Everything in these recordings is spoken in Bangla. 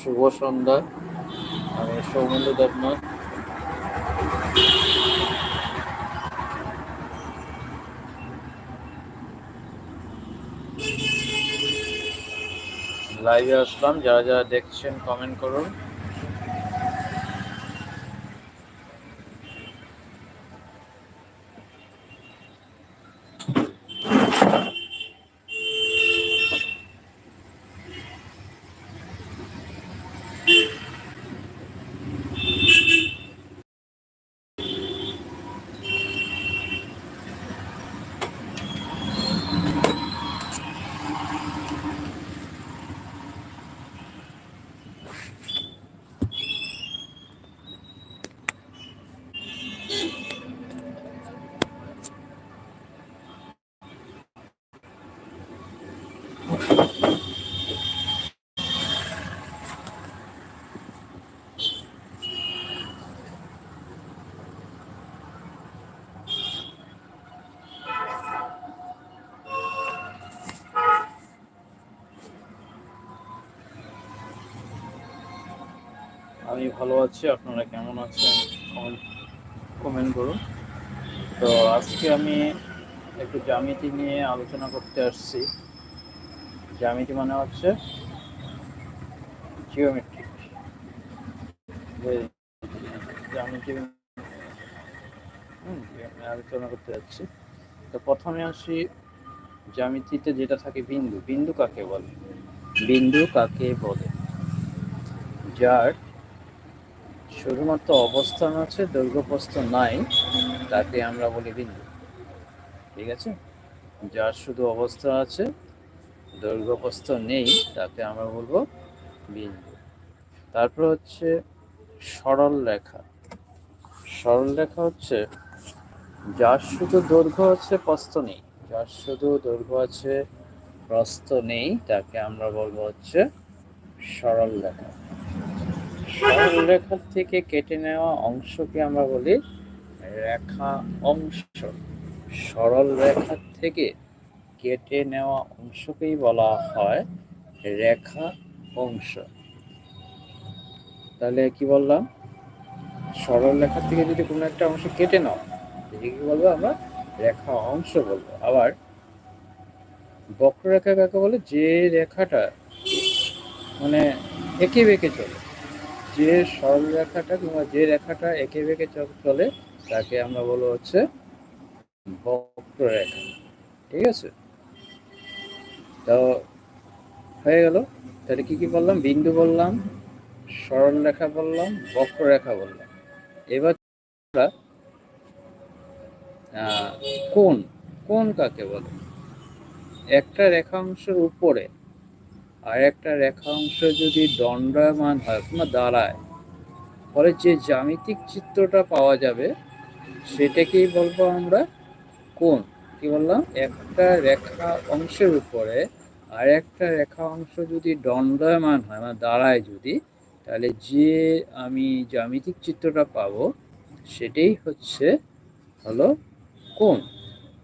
শুভ সন্ধ্যা। আমি সৌমেন্দ্র দেবনাথ। লাইভে আসলাম যারা যারা দেখছেন কমেন্ট করুন। আমি ভালো আছি, আপনারা কেমন আছেন? কমেন্ট করুন। তো আজকে আমি একটু জ্যামিতি নিয়ে আলোচনা করতে আসছি। জ্যামিতি মানে হচ্ছে জিওমেট্রিক জ্যামিতি আলোচনা করতে যাচ্ছি। তো প্রথমে আসি জ্যামিতিতে যেটা থাকে বিন্দু। বিন্দু কাকে বলে? বিন্দু কাকে বলে? যার শুধুমাত্র অবস্থান আছে, দৈর্ঘ্যপ্রস্থ নাই, তাকে আমরা বলি বিন্দু। ঠিক আছে? যার শুধু অবস্থা আছে, দৈর্ঘ্যপ্রস্থ নেই, তাকে আমরা বলব বিন্দু। তারপর হচ্ছে সরল রেখা। সরল রেখা হচ্ছে যার শুধু দৈর্ঘ্য আছে, প্রস্থ নেই। যার শুধু দৈর্ঘ্য আছে, প্রস্থ নেই, তাকে আমরা বলব হচ্ছে সরল রেখা। সরল রেখার থেকে কেটে নেওয়া অংশকে আমরা বলি রেখা অংশ। সরল রেখার থেকে কেটে নেওয়া অংশকেই বলা হয় রেখা অংশ। তাহলে কি বললাম? সরল রেখার থেকে যদি কোনো একটা অংশ কেটে নাও কি বলব আমরা? রেখা অংশ বলব। আবার বক্ররেখা কাকে বলে? যে রেখাটা মানে একে বেঁকে চলে। যে সরল রেখাটা কিংবা যে রেখাটা একে বেঁকে চলে, তাকে আমরা বলব হচ্ছে বক্ররেখা। ঠিক আছে? তো হয়ে গেল। তাহলে কি কি বললাম? বিন্দু বললাম সরল রেখা বললাম, বক্ররেখা বললাম। এবার কোন কোণ কাকে বলে? একটা রেখাংশের উপরে আর একটা রেখাংশ যদি দণ্ডায়মান হয় কিংবা দাঁড়ায়, ফলে যে জ্যামিতিক চিত্রটা পাওয়া যাবে, সেটাকেই বলব আমরা কোন কি বললাম? একটা রেখা অংশের উপরে আর একটা রেখা অংশ যদি দণ্ডায়মান হয় মানে দাঁড়ায় যদি, তাহলে যে আমি জ্যামিতিক চিত্রটা পাবো, সেটাই হচ্ছে হলো কোন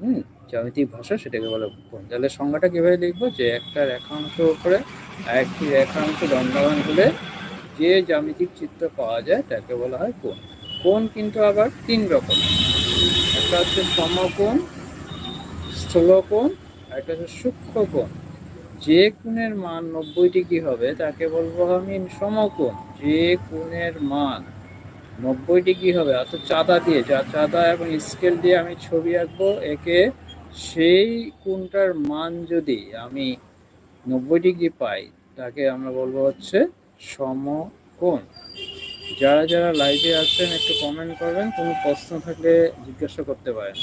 হুম? জ্যামিতিক ভাষা সেটাকে বলে কোণ তাহলে সংজ্ঞাটা কীভাবে লিখব? যে একটা রেখাংশ উপরে একটি রেখাংশ দণ্ডায়মান হলে যে জ্যামিতিক চিত্র পাওয়া যায় তাকে বলা হয় কোণ। কোণ কিন্তু আবার তিন রকম। একটা হচ্ছে সমকোণ, স্থূলকোণ একটা হচ্ছে সূক্ষ্ম কোণ যে কোণের মান নব্বই ডিগ্রি হবে তাকে বলব আমি সমকোণ। যে কোণের মান নব্বই ডিগ্রি হবে, অর্থাৎ চাঁদা দিয়ে, যা চাঁদা এবং স্কেল দিয়ে আমি ছবি আঁকবো, একে সেই কোণটার মান যদি আমি নব্বই ডিগ্রি পাই, তাকে আমরা বলব হচ্ছে সম সমকোণ। যারা যারা লাইভে আছেন, একটু কমেন্ট করবেন, কোনো প্রশ্ন থাকলে জিজ্ঞাসা করতে পারেন।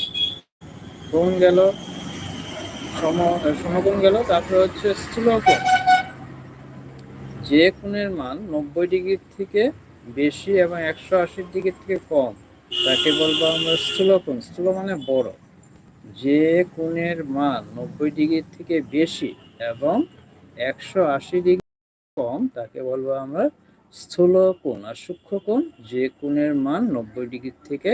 কোন গেল? সম সমকোণ গেল, তারপরে হচ্ছে স্থূলকোণ। যে কোণের মান নব্বই ডিগ্রির থেকে বেশি এবং একশো আশির দিকের থেকে কম, তাকে বলব আমরা স্থূল কোণ স্থূল মানে বড়। যে কোণের মান নব্বই ডিগ্রির থেকে বেশি এবং একশো আশি ডিগ্রি কম, তাকে বলব আমরা স্থূল কোণ আর সূক্ষ্ম কোণ। যে কোণের মান নব্বই ডিগ্রির থেকে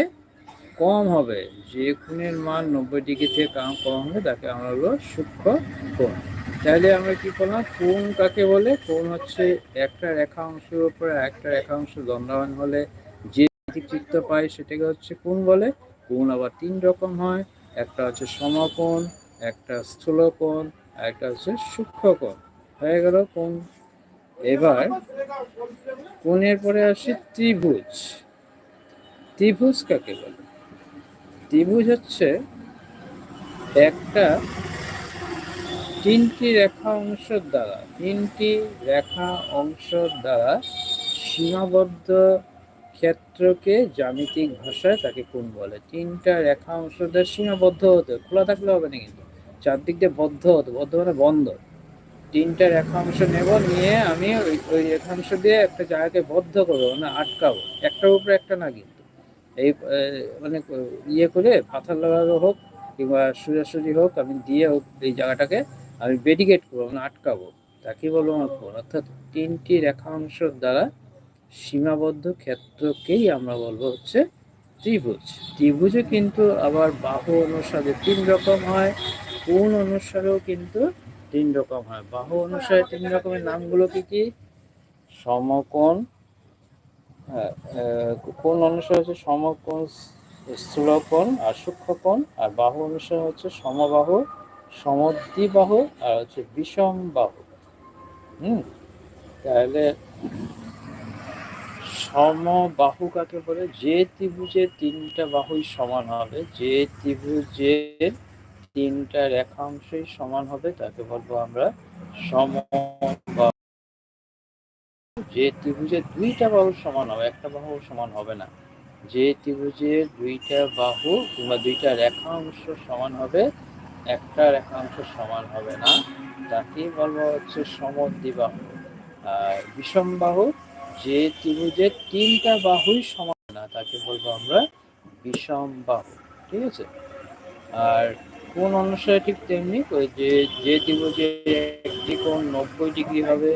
কম হবে, যে কোণের মান নব্বই ডিগ্রি থেকে কম হবে, তাকে আমরা বলব সূক্ষ্ম কোণ। তাহলে আমরা কি করলাম? কোণ কাকে বলে? কোণ হচ্ছে একটা রেখা অংশের উপরে একটা রেখা অংশ দণ্ডায়মান হলে যে চিত্র পাই সেটাকে হচ্ছে কোণ বলে। কোণ আবার তিন রকম হয়। একটা হচ্ছে সমকোণ একটা স্থূল কোণ আর একটা হচ্ছে সূক্ষ্ম কোণ হয়ে গেল কোণ। এবার কোণের পরে আসে ত্রিভুজ। ত্রিভুজ কাকে বলে? ত্রিভুজ হচ্ছে একটা তিনটি রেখা অংশের দ্বারা, তিনটি রেখা অংশের দ্বারা সীমাবদ্ধ ক্ষেত্রকে জ্যামিতিক ভাষায় তাকে কোণ বলে। তিনটা রেখা অংশ দ্বারা সীমাবদ্ধ হতে খোলা থাকলে হবে না কিন্তু। চারদিক দিয়ে বদ্ধ হতো বদ্ধ মানে বন্ধ। তিনটা রেখা অংশ নেব, নিয়ে আমি ওই ওই রেখাংশ দিয়ে একটা জায়গাকে বদ্ধ করব মানে আটকাবো। একটার উপরে একটা না কিন্তু। এই মানে ইয়ে করে পাথর লাগানো হোক কিংবা সোজাসুজি হোক, আমি দিয়ে হোক এই জায়গাটাকে আমি বেডিকেট করব মানে আটকাবো। তাকে বলব আমার অর্থাৎ তিনটি রেখাংশের দ্বারা সীমাবদ্ধ ক্ষেত্রকেই আমরা বলব হচ্ছে ত্রিভুজ। ত্রিভুজে কিন্তু আবার বাহু অনুসারে তিন রকম হয় কোন অনুসারেও কিন্তু তিন রকম হয়। বাহু অনুসারে তিন রকমের নামগুলো কি কি? সমকোণ হ্যাঁ আহ, অনুসারে হচ্ছে সমকোণ স্থূলকোণ আর সূক্ষ্মকোণ আর বাহু অনুসারে হচ্ছে সমবাহু সমদ্বিবাহু আর হচ্ছে বিষম বাহু হুম তাহলে সমবাহু কাকে বলে? যে ত্রিভুজের তিনটা বাহুই সমান হবে, যে ত্রিভুজের তিনটা রেখাংশই সমান হবে, তাকে বলব আমরা সমবাহু যে ত্রিভুজের দুইটা বাহু সমান হবে, একটা বাহু সমান হবে না। যে ত্রিভুজের দুইটা বাহু কিংবা দুইটা রেখাংশ সমান হবে, একটা রেখাংশ সমান হবে না তাকে বলব হচ্ছে সমদ্বিবাহু। আর বিষমবাহু যে ত্রিভুজের তিনটা বাহুই সমান না, তাকে বলব আমরা বিষম বাহু, ঠিক আছে? আর কোন অনুসারে ঠিক তেমনি যে যে ত্রিভুজের একটি কোণ নব্বই ডিগ্রি হবে,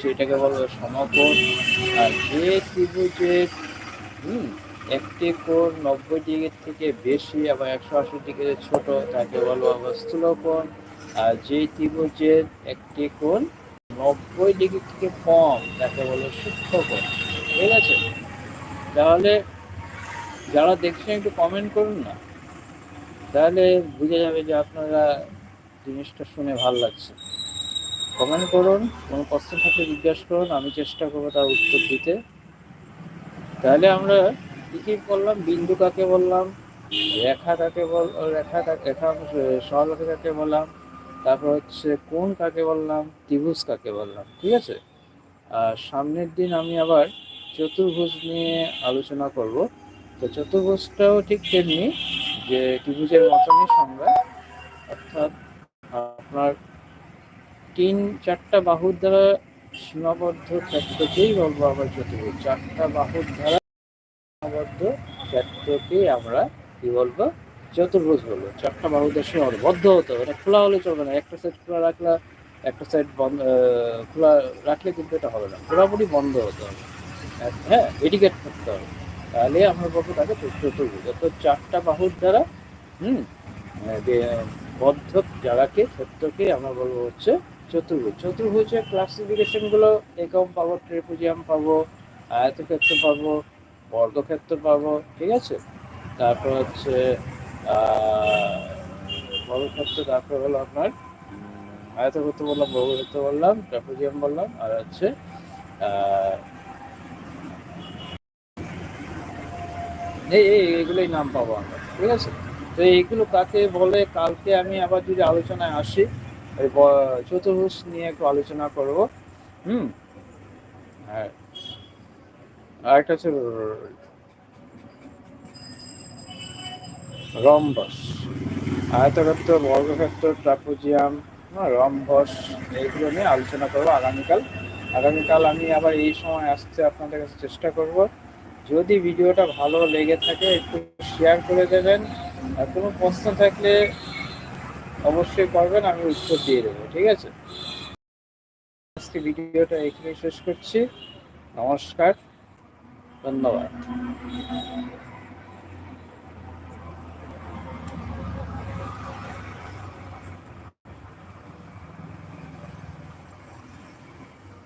সেটাকে বলব সমকোণ। আর যে ত্রিভুজের হুম, একটি কোণ নব্বই ডিগ্রি থেকে বেশি আবার একশো আশি ডিগ্রি ছোট, তাকে বলব আবার স্থূল কোণ আর যে ত্রিভুজের একটি কোণ নব্বই ডিগ্রি থেকে কম তাকে বলে সূক্ষ্ম কোণ ঠিক আছে? তাহলে যারা দেখছেন একটু কমেন্ট করুন না। তাহলে বুঝে যাবে যে আপনারা জিনিসটা শুনে ভালো লাগছে। কমেন্ট করুন, কোনো প্রশ্ন থাকলে জিজ্ঞাসা করুন, আমি চেষ্টা করব তার উত্তর দিতে। তাহলে আমরা কী কি বললাম বিন্দু কাকে বললাম? রেখা কাকে বল রেখা রেখা সরলরেখা কাকে বললাম? তারপর হচ্ছে কোন কাকে বললাম? ত্রিভুজ কাকে বললাম? ঠিক আছে? আর সামনের দিন আমি আবার চতুর্ভুজ নিয়ে আলোচনা করব। তো চতুর্ভুজটাও ঠিক তেমনি যে ত্রিভুজের মতনই সংজ্ঞা। অর্থাৎ আপনার তিন, চারটা বাহুর দ্বারা সীমাবদ্ধ ক্ষেত্রকেই বলব আবার চতুর্ভুজ। চারটা বাহুর দ্বারা সীমাবদ্ধ ক্ষেত্রকেই আমরা কি বলব? চতুর্ভুজ বলব চারটা বাহুর দ্বারা সীমাবদ্ধ বদ্ধ হতে হবে। এটা খোলা হলে চলবে না। একটা সাইড খোলা রাখলে, একটা সাইড বন্ধ খোলা রাখলে কিন্তু এটা হবে না। পুরোপুরি বন্ধ হতে হবে। হ্যাঁ এডিকেট করতে হবে। তাহলে আমরা বলব তাকে চতুর্ভুজ অর্থাৎ চারটা বাহুর দ্বারা, হুম বদ্ধ জায়গাকে ক্ষেত্রকে আমরা বলব হচ্ছে চতুর্ভুজ। চতুর্ভুজের ক্লাসিফিকেশনগুলো একম পাবো ট্রিপুজিয়াম পাবো, আয়তক্ষেত্র পাবো, বর্গক্ষেত্র পাবো, ঠিক আছে? তারপর হচ্ছে বর্গক্ষেত্র তারপর হলো আপনার উম, আয়তক্ষেত্র বললাম বর্গক্ষেত্র বললাম ট্রাপিজিয়াম বললাম আর হচ্ছে এই এই এগুলোই নাম পাবো আমরা ঠিক আছে? তো এইগুলো কাকে বলে কালকে আমি আবার যদি আলোচনায় আসি ওই চতুর্ভুজ নিয়ে একটু আলোচনা করব হুম? আর আরেকটা হচ্ছে রম্বস। আয়তক্ষেত্র বর্গক্ষেত্র, ট্রাপুজিয়াম হ্যাঁ রম্বস, এইগুলো নিয়ে আলোচনা করব আগামীকাল। আগামীকাল আমি আবার এই সময় আসতে আপনাদের কাছে চেষ্টা করব। যদি ভিডিওটা ভালো লেগে থাকে, একটু শেয়ার করে দেবেন। আর কোনো প্রশ্ন থাকলে অবশ্যই করবেন, আমি উত্তর দিয়ে দেবো, ঠিক আছে? আজকে ভিডিওটা এখানে শেষ করছি। নমস্কার, ধন্যবাদ।